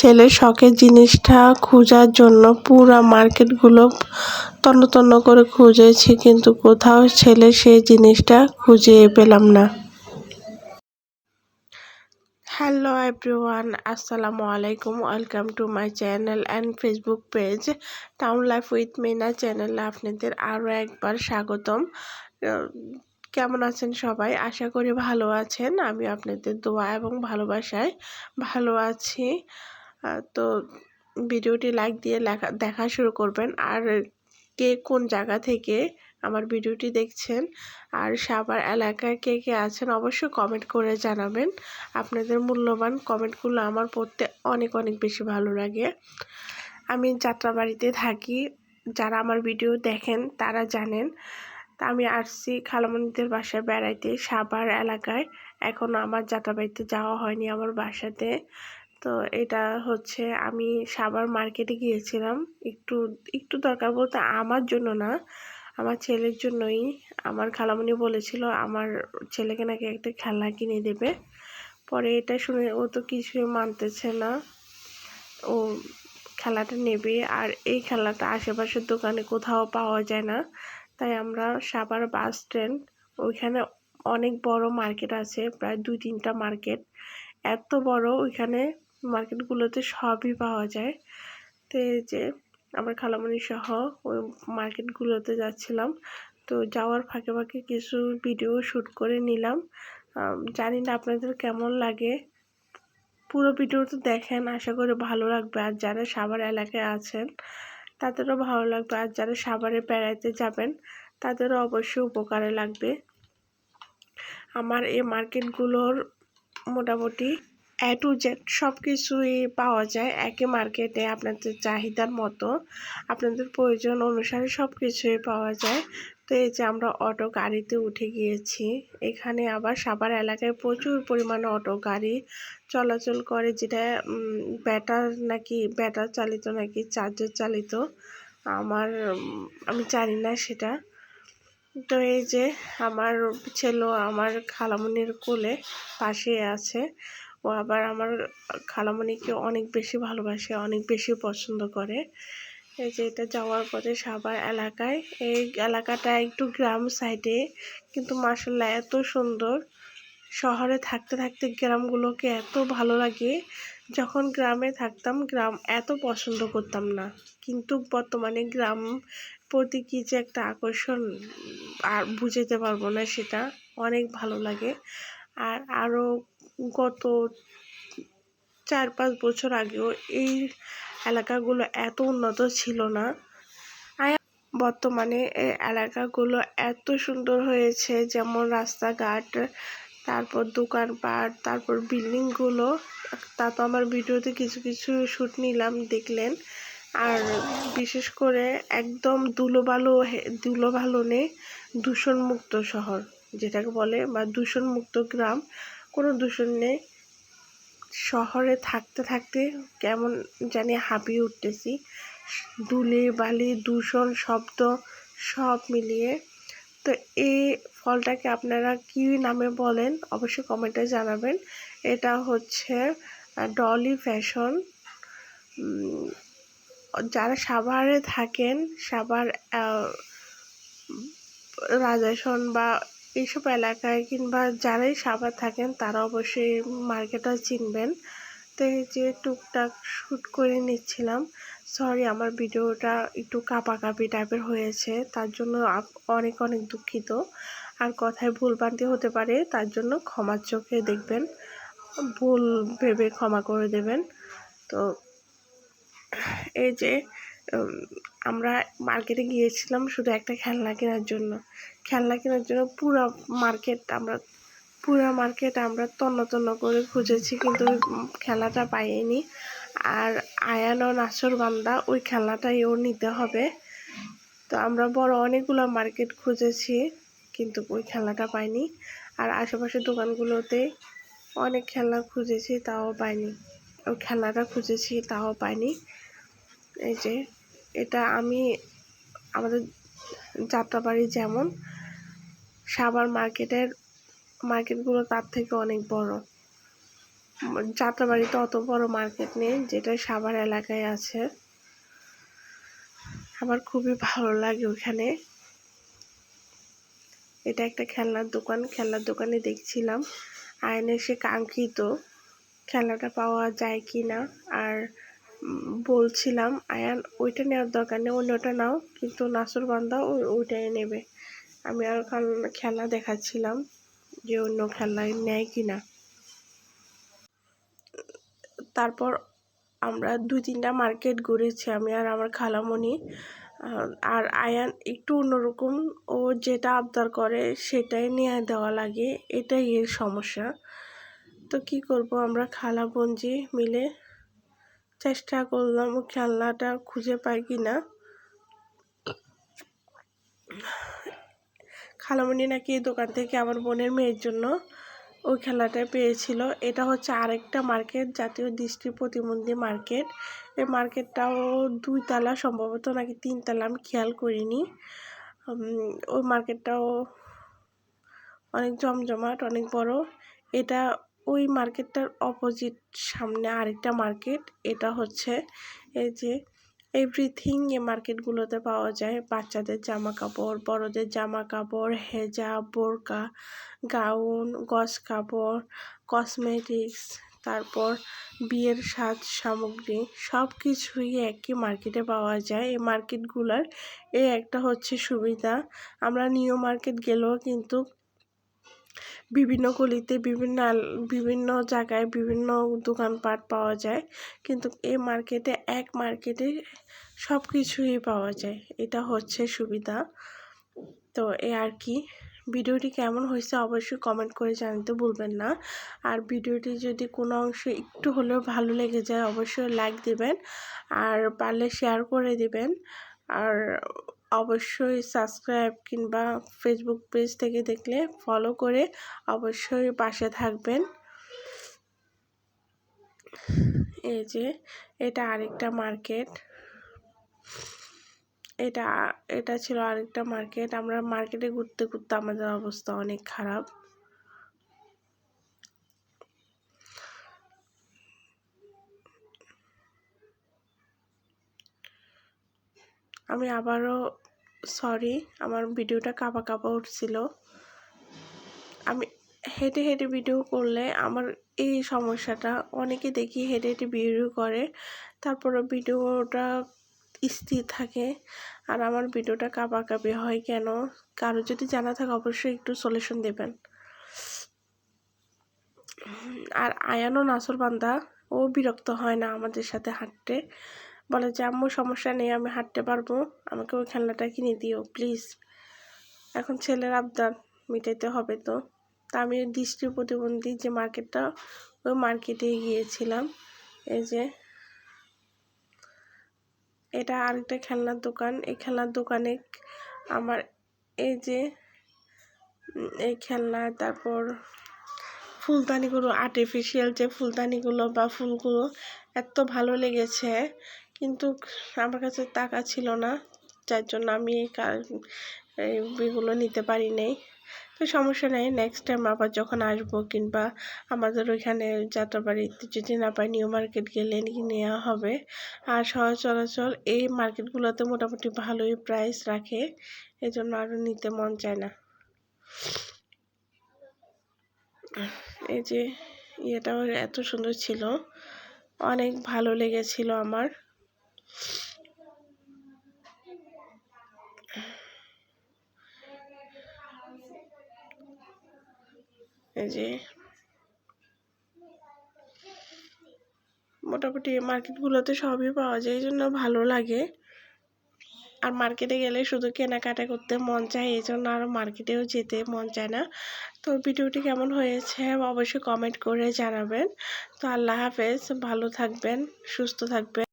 ছেলের শখের জিনিসটা খোঁজার জন্য পুরা মার্কেটগুলো তন্ন তন্ন করে খুঁজেছি, কিন্তু কোথাও ছেলে সেই জিনিসটা খুঁজে পেলাম না। হ্যালো এভরিওয়ান, আসসালামু আলাইকুম। Welcome to my channel and Facebook page town life with Mena চ্যানেলে আপনাদের আরও একবার স্বাগতম। কেমন আছেন সবাই? আশা করি ভালো আছেন। আমি আপনাদের দোয়া এবং ভালোবাসায় ভালো আছি। তো ভিডিওটি লাইক দিয়ে লেখা, দেখা শুরু করবেন। আর কে কোন জায়গা থেকে আমার ভিডিওটি দেখছেন আর সাবার এলাকায় কে কে আছেন অবশ্যই কমেন্ট করে জানাবেন। আপনাদের মূল্যবান কমেন্টগুলো আমার পড়তে অনেক অনেক বেশি ভালো লাগে। আমি যাত্রাবাড়িতে থাকি, যারা আমার ভিডিও দেখেন তারা জানেন। তা আমি আসছি খালামণিদের বাসায় বেড়াইতে। সাবার এলাকায় এখনও আমার যাত্রাবাড়িতে যাওয়া হয়নি আমার বাসাতে। তো এটা হচ্ছে আমি সাবার মার্কেটে গিয়েছিলাম। একটু একটু দরকার বলতে আমার জন্য না, আমার ছেলের জন্যই। আমার খালামণি বলেছিল, আমার ছেলেকে নাকি একটা খেলনা কিনে দেবে। পরে এটা শুনে ও তো কিছুই মানতেছে না। ও খেলাটা নেবে, আর এই খেলাটা আশেপাশের দোকানে কোথাও পাওয়া যায় না। তাই আমরা সাবার বাস স্ট্যান্ড, ওইখানে অনেক বড় মার্কেট আছে, প্রায় দুই তিনটা মার্কেট এত বড়, ওইখানে মার্কেটগুলোতে সবই পাওয়া যায়। তো যে আমার খালামণি সহ ওই মার্কেটগুলোতে যাচ্ছিলাম। তো যাওয়ার ফাঁকে ফাঁকে কিছু ভিডিও শ্যুট করে নিলাম। জানি না আপনাদের কেমন লাগে। পুরো ভিডিওটা দেখেন, আশা করি ভালো লাগবে। আর যারা সাভার এলাকায় আছেন, তাদেরও ভালো লাগবে। আর যারা সাভারে বেড়াইতে যাবেন, তাদেরও অবশ্যই উপকারে লাগবে। আমার এই মার্কেটগুলোর মোটামুটি এ টু জেড সব কিছুই পাওয়া যায় একই মার্কেটে আপনাদের চাহিদার মতো। আপনাদের প্রয়োজন অনুসারে সব কিছুই পাওয়া যায়। তো এই যে আমরা অটো গাড়িতে উঠে গিয়েছি, এখানে আবার সাবার এলাকায় প্রচুর পরিমাণে অটো গাড়ি চলাচল করে, যেটা ব্যাটার নাকি, ব্যাটার চালিত নাকি, চার্জার চালিত, আমার, আমি জানি না সেটা। তো এই যে আমার ছেলে, আমার খালামনির কোলে পাশে আছে। ও আবার আমার খালামণিকে অনেক বেশি ভালোবাসে, অনেক বেশি পছন্দ করে। এই যে এটা যাওয়ার পথে সাবার এলাকায়। এই এলাকাটা একটু গ্রাম সাইডে কিন্তু মার্শাল্লাহ এত সুন্দর। শহরে থাকতে থাকতে গ্রামগুলোকে এত ভালো লাগে। যখন গ্রামে থাকতাম, গ্রাম এত পছন্দ করতাম না। কিন্তু বর্তমানে গ্রাম প্রতি কী যে একটা আকর্ষণ, আর বুঝাতে পারব না সেটা। অনেক ভালো লাগে। আর আরও গত চার পাঁচ বছর আগেও এই এলাকাগুলো এত উন্নত ছিল না। বর্তমানে এই এলাকাগুলো এত সুন্দর হয়েছে, যেমন রাস্তাঘাট, তারপর দোকানপাট, তারপর বিল্ডিংগুলো। তা তো আমার ভিডিওতে কিছু কিছু শ্যুট নিলাম, দেখলেন। আর বিশেষ করে একদম ধুলোবালু ধুলোবালু নেই দূষণমুক্ত শহর, যেটাকে বলে বা দূষণমুক্ত গ্রাম। কোনো দূষণ নেই। শহরে থাকতে থাকতে কেমন জানি হাঁপিয়ে উঠতেছি। ধুলি, বালি, দূষণ, শব্দ সব মিলিয়ে। তো এই ফলটাকে আপনারা কী নামে বলেন অবশ্যই কমেন্টে জানাবেন। এটা হচ্ছে ডলি ফ্যাশন। যারা সাভারে থাকেন, সাভার রাজাসন বা এইসব এলাকায় কিংবা যারাই সাভার থাকেন, তারা অবশ্যই মার্কেটটা চিনবেন। তো এই যে টুকটাক শ্যুট করে নিচ্ছিলাম। সরি, আমার ভিডিওটা একটু কাঁপাকাঁপি টাইপের হয়েছে, তার জন্য অনেক অনেক দুঃখিত। আর কথায় ভুলভ্রান্তি হতে পারে, তার জন্য ক্ষমার চোখে দেখবেন, ভুল ভেবে ক্ষমা করে দেবেন। তো এই যে আমরা মার্কেটে গিয়েছিলাম শুধু একটা খেলনা কেনার জন্য। খেলনা কেনার জন্য পুরো মার্কেট আমরা, পুরো মার্কেট আমরা তন্ন তন্ন করে খুঁজেছি কিন্তু ওই খেলাটা পাইনি। আর আয়ান ও নাসর বান্দা ওই খেলনাটাই ওর নিতে হবে। তো আমরা বড় অনেকগুলো মার্কেট খুঁজেছি কিন্তু ওই খেলাটা পাইনি। আর আশেপাশের দোকানগুলোতে অনেক খেলা খুঁজেছি তাও পাইনি। ওই খেলাটা খুঁজেছি তাও পাইনি। এই যে এটা আমি আমাদের যাত্রাবাড়ি যেমন সাবার মার্কেটের, মার্কেটগুলো তার থেকে অনেক বড়। যাত্রাবাড়িতে অত বড় মার্কেট নেই, যেটা সাভার এলাকায় আছে। আমার খুবই ভালো লাগে ওখানে। এটা একটা খেলনার দোকান, খেলনার দোকানে দেখছিলাম। আয়নে সে কাঙ্ক্ষিত খেলাটা পাওয়া যায় কি না আর বলছিলাম, আয়ান, ওইটা নেওয়ার দরকার নেই, অন্যটা নাও। কিন্তু নাসুর বান্দা ওইটাই নেবে। আমি আর খেলা দেখাচ্ছিলাম যে অন্য খেলায় নেয় কি না। তারপর আমরা দুই তিনটা মার্কেট ঘুরেছি আমি আর আমার খালামণি। আর আয়ান একটু অন্যরকম, ও যেটা আবদার করে সেটাই নিয়ে দেওয়া লাগে, এটাই এর সমস্যা। তো কি করব আমরা খালা বঞ্জি মিলে চেষ্টা করলাম খেলনাটা খুঁজে পাই কি না। খালামণি নাকি এই দোকান থেকে আমার বোনের মেয়ের জন্য ওই খেলাটা পেয়েছিল। এটা হচ্ছে আরেকটা মার্কেট, জাতীয় দৃষ্টি প্রতিবন্ধী মার্কেট। এই মার্কেটটাও দুই তালা সম্ভবত নাকি তিন তালা আমি খেয়াল করিনি। ওই মার্কেটটাও অনেক জমজমাট, অনেক বড়। এটা ওই মার্কেটটার অপোজিট সামনে আরেকটা মার্কেট। এটা হচ্ছে এই যে এভরিথিং এ মার্কেটগুলোতে পাওয়া যায়। বাচ্চাদের জামা কাপড় বড়দের জামা কাপড় হেজা বোরকা, গাউন, গস কাপড় কসমেটিক্স তারপর বিয়ের সাজ সামগ্রী সব কিছুই একই মার্কেটে পাওয়া যায়। এই মার্কেটগুলোর এই একটা হচ্ছে সুবিধা। আমরা নিউ মার্কেট গেলেও কিন্তু বিভিন্ন গলিতে বিভিন্ন বিভিন্ন জায়গায় বিভিন্ন দোকানপাট পাওয়া যায়। কিন্তু এই মার্কেটে, এক মার্কেটে সব কিছুই পাওয়া যায়। এটা হচ্ছে সুবিধা। তো এ আর কি। ভিডিওটি কেমন হয়েছে অবশ্যই কমেন্ট করে জানাতে ভুলবেন না। আর ভিডিওটি যদি কোনো অংশে একটু হলেও ভালো লেগে যায়, অবশ্যই লাইক দিবেন। আর পারলে শেয়ার করে দিবেন। আর অবশ্যই সাবস্ক্রাইব কিংবা ফেসবুক পেজ থেকে দেখলে ফলো করে অবশ্যই পাশে থাকবেন। এই যে, এটা আরেকটা মার্কেট এটা এটা ছিল আরেকটা মার্কেট আমরা মার্কেটে ঘুরতে ঘুরতে আমাদের অবস্থা অনেক খারাপ। আমি আবারও সরি আমার ভিডিওটা কাঁপা কাঁপা উঠছিল। আমি হেঁটে হেঁটে ভিডিও করলে আমার এই সমস্যাটা, অনেকে দেখি হেঁটে হেঁটে ভিডিও করে তারপরে ভিডিওটা স্থির থাকে। আর আমার ভিডিওটা কাঁপা কাঁপি হয় কেন? কারও যদি জানা থাকে অবশ্যই একটু সলিউশন দেবেন। আর আয়ানো নাসর বান্দা, ও বিরক্ত হয় না আমাদের সাথে হাঁটতে। বলে যে, আম্মু, সমস্যা নেই, আমি হাঁটতে পারব। আমাকে ওই খেলনাটা কিনে দিও, প্লিজ। এখন ছেলের আবদার মিটাইতে হবে তো। তা আমি দৃষ্টি প্রতিবন্ধী যে মার্কেটটা, ওই মার্কেটে গিয়েছিলাম। এই যে, এটা আরেকটা খেলনার দোকান। এই খেলনার দোকানে আমার এই যে এই খেলনা, তারপর ফুলদানিগুলো আর্টিফিশিয়াল যে ফুলদানিগুলো বা ফুলগুলো, এত ভালো লেগেছে। কিন্তু আমার কাছে টাকা ছিল না, যার জন্য আমি এগুলো নিতে পারি নাই। তো সমস্যা নেই নেক্সট টাইম আবার যখন আসব কিংবা আমাদের ওইখানে যাত্রাবাড়িতে যদি না পাই নিউ মার্কেট গেলে নেওয়া হবে। আর চলাচল এই মার্কেটগুলোতে মোটামুটি ভালোই প্রাইস রাখে এই জন্য আরও নিতে মন চায় না। এই যে, ইয়েটাও এত সুন্দর ছিল, অনেক ভালো লেগেছিল আমার। এই যে মোটামুটি মার্কেটগুলোতে সবই পাওয়া যায়, এই জন্য ভালো লাগে। আর মার্কেটে গেলে শুধু কেনাকাটা করতে মন চায়, এই জন্য আরও মার্কেটেও যেতে মন চায় না। তো ভিডিওটি কেমন হয়েছে অবশ্যই কমেন্ট করে জানাবেন। তো আল্লাহ হাফেজ, ভালো থাকবেন, সুস্থ থাকবেন।